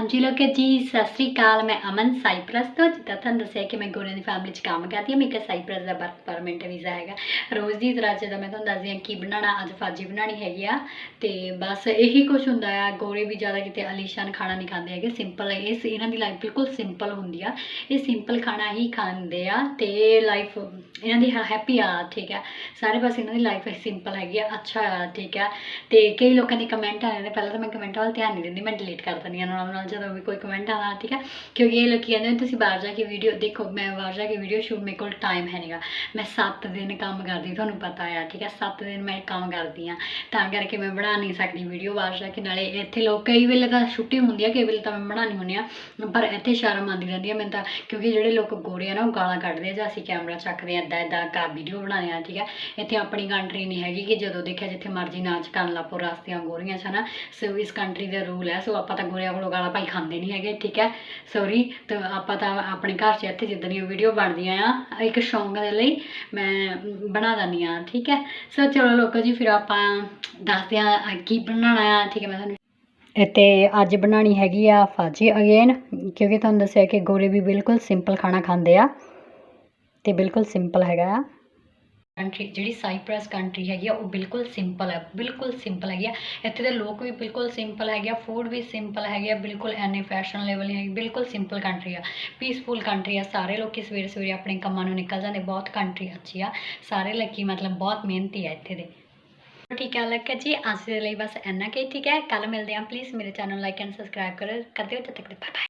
ਹਾਂਜੀ, ਲੋਕੇ ਜੀ, ਸਤਿ ਸ੍ਰੀ ਅਕਾਲ। ਮੈਂ ਅਮਨ, ਸਾਈਪ੍ਰਸ ਤੋਂ। ਜਿੱਦਾਂ ਤੁਹਾਨੂੰ ਦੱਸਿਆ ਕਿ ਮੈਂ ਗੋਰਿਆਂ ਦੀ ਫੈਮਿਲੀ 'ਚ ਕੰਮ ਕਰਦੀ ਹਾਂ ਮੇਰੇ ਸਾਈਪ੍ਰਸ ਦਾ ਵਰਕ ਪਰਮਿਟ ਵੀਜ਼ਾ ਹੈਗਾ। ਰੋਜ਼ ਦੀ ਤਰ੍ਹਾਂ ਜਦੋਂ ਮੈਂ ਤੁਹਾਨੂੰ ਦੱਸਦੀ ਹਾਂ ਕੀ ਬਣਾਉਣਾ, ਅੱਜ ਫਾਜੀ ਬਣਾਉਣੀ ਹੈਗੀ ਆ। ਤੇ ਬਸ ਇਹੀ ਕੁਝ ਹੁੰਦਾ ਆ। ਗੋਰੇ ਵੀ ਜ਼ਿਆਦਾ ਕਿਤੇ ਅਲੀਸ਼ਾਨ ਖਾਣਾ ਨਹੀਂ ਖਾਂਦੇ ਹੈਗੇ। ਸਿੰਪਲ ਇਸ ਇਹਨਾਂ ਦੀ ਲਾਈਫ ਬਿਲਕੁਲ ਸਿੰਪਲ ਹੁੰਦੀ ਆ। ਇਹ ਸਿੰਪਲ ਖਾਣਾ ਹੀ ਖਾਂਦੇ ਆ ਤੇ ਲਾਈਫ ਇਹਨਾਂ ਦੀ ਹੈਪੀ ਆ, ਠੀਕ ਆ। ਸਾਰੇ ਬਸ ਇਹਨਾਂ ਦੀ ਲਾਈਫ ਸਿੰਪਲ ਹੈਗੀ ਆ, ਅੱਛਾ ਆ, ਠੀਕ ਆ। ਤੇ ਕਈ ਲੋਕਾਂ ਦੇ ਕਮੈਂਟ ਆ ਰਹੇ ਨੇ ਪਹਿਲਾਂ ਤਾਂ ਮੈਂ ਕਮੈਂਟਾਂ ਵੱਲ ਧਿਆਨ ਨਹੀਂ ਦਿੰਦੀ, ਮੈਂ ਡਿਲੀਟ ਕਰ ਦਿੰਦੀ ਹਾਂ ਨਾਲ ਨਾਲ ਜਦੋਂ ਵੀ ਕੋਈ ਕਮੈਂਟ ਆਉਂਦਾ ਠੀਕ ਹੈ ਕਿਉਂਕਿ ਇਹ ਲੋਕੀ ਕਹਿੰਦੇ ਤੁਸੀਂ ਬਾਹਰ ਜਾ ਕੇ ਵੀਡੀਓ ਦੇਖੋ। ਮੈਂ ਬਾਹਰ ਜਾ ਕੇ ਵੀਡੀਓ ਸ਼ੂਟ ਮੇਰੇ ਕੋਲ ਟਾਈਮ ਹੈ ਨਹੀਂਗਾ ਮੈਂ 7 ਦਿਨ ਕੰਮ ਕਰਦੀ, ਤੁਹਾਨੂੰ ਪਤਾ ਆ, ਠੀਕ ਹੈ 7 ਦਿਨ ਮੈਂ ਕੰਮ ਕਰਦੀ ਆ। ਤਾਂ ਕਰਕੇ ਮੈਂ ਬਣਾ ਨਹੀਂ ਸਕਦੀ ਵੀਡੀਓ ਬਾਹਰ ਜਾ ਕੇ। ਨਾਲੇ ਇੱਥੇ ਲੋਕ ਕਈ ਵੇਲੇ ਤਾਂ ਛੁੱਟੀ ਹੁੰਦੀ ਆ ਕਈ ਵੇਲੇ ਤਾਂ ਮੈਂ ਬਣਾਉਣੀ ਹੁੰਦੀ ਆ। ਪਰ ਇੱਥੇ ਸ਼ਰਮ ਆਉਂਦੀ ਰਹਿੰਦੀ ਆ ਮੈਨੂੰ ਤਾਂ। ਕਿਉਂਕਿ ਜਿਹੜੇ ਲੋਕ ਗੋਰੇ ਆ ਨਾ, ਉਹ ਗਾਲਾਂ ਕੱਢਦੇ ਆ ਜਾਂ ਅਸੀਂ ਕੈਮਰਾ ਚੱਕਦੇ ਆ ਇੱਦਾਂ ਇੱਦਾਂ ਕਾ ਵੀਡੀਓ ਬਣਾਉਂਦੇ ਆ, ਠੀਕ ਹੈ ਇੱਥੇ ਆਪਣੀ ਕੰਟਰੀ ਨਹੀਂ ਹੈਗੀ ਕਿ ਜਦੋਂ ਦੇਖਿਆ ਜਿੱਥੇ ਮਰਜ਼ੀ ਨਾਚ ਕਰਨ ਲੱਪੋ ਰਸਤੀਆਂ ਗੋਰੀਆਂ ਚ ਹਨਾ? ਸੋ ਇਸ ਕੰਟਰੀ ਦਾ ਰੂਲ ਹੈ। ਸੋ ਆਪਾਂ ਤਾਂ ਗੋਰਿਆਂ ਕੋਲੋਂ ਗਾਲਾਂ ਭਾਈ ਖਾਂਦੇ ਨਹੀਂ ਹੈਗੇ, ਠੀਕ ਹੈ? ਸੌਰੀ ਤੇ ਆਪਾਂ ਤਾਂ ਆਪਣੇ ਘਰ 'ਚ ਇੱਥੇ ਜਿੱਦਾਂ ਦੀਆਂ ਵੀਡੀਓ ਬਣਦੀਆਂ ਆ, ਇੱਕ ਸ਼ੌਂਕ ਦੇ ਲਈ ਮੈਂ ਬਣਾ ਦਿੰਦੀ ਆ, ਠੀਕ ਹੈ? ਸੋ ਚਲੋ ਲੋਕੋ ਜੀ, ਫਿਰ ਆਪਾਂ ਦੱਸਦੇ ਆ ਕੀ ਬਣਾਉਣਾ ਆ, ਠੀਕ ਹੈ ਮੈਂ ਤੁਹਾਨੂੰ। ਤੇ ਅੱਜ ਬਣਾਉਣੀ ਹੈਗੀ ਆ ਫਾਜੀ ਅਗੇਨ ਕਿਉਂਕਿ ਤੁਹਾਨੂੰ ਦੱਸਿਆ ਕਿ ਗੋਰੇ ਵੀ ਬਿਲਕੁਲ ਸਿੰਪਲ ਖਾਣਾ ਖਾਂਦੇ ਆ, ਤੇ ਬਿਲਕੁਲ ਸਿੰਪਲ ਹੈਗਾ ਆ। ਕੰਟਰੀ ਜਿਹੜੀ ਸਾਈਪ੍ਰਸ ਕੰਟਰੀ ਹੈਗੀ ਆ, ਉਹ ਬਿਲਕੁਲ ਸਿੰਪਲ ਹੈ, ਬਿਲਕੁਲ ਸਿੰਪਲ ਹੈਗੀ ਆ। ਇੱਥੇ ਦੇ ਲੋਕ ਵੀ ਬਿਲਕੁਲ ਸਿੰਪਲ ਹੈਗੇ ਆ ਫੂਡ ਵੀ ਸਿੰਪਲ ਹੈਗੇ ਆ, ਬਿਲਕੁਲ ਐਨੇ ਫੈਸ਼ਨ ਲੈਵਲ ਨਹੀਂ ਹੈਗੀ, ਬਿਲਕੁਲ ਸਿੰਪਲ ਕੰਟਰੀ ਆ। ਪੀਸਫੁਲ ਕੰਟਰੀ ਆ, ਸਾਰੇ ਲੋਕੀ ਸਵੇਰੇ ਸਵੇਰੇ ਆਪਣੇ ਕੰਮਾਂ ਨੂੰ ਨਿਕਲ ਜਾਂਦੇ, ਬਹੁਤ ਕੰਟਰੀ ਅੱਛੀ ਆ। ਸਾਰੇ ਲੱਕੀ ਮਤਲਬ ਬਹੁਤ ਮਿਹਨਤੀ ਆ ਇੱਥੇ ਦੇ। ਠੀਕ ਹੈ ਲੱਗਾ ਜੀ? ਅੱਜ ਦੇ ਲਈ ਬਸ ਇੰਨਾ ਕਿ ਠੀਕ ਹੈ? ਕੱਲ ਮਿਲਦੇ ਹਾਂ ਪਲੀਜ਼ ਮੇਰੇ ਚੈਨਲ ਲਾਈਕ ਐਂਡ ਸਬਸਕ੍ਰਾਈਬ ਕਰੋ, ਕਰਦੇ ਹੋ ਤਦ ਤੱਕ ਬਾਏ ਬਾਏ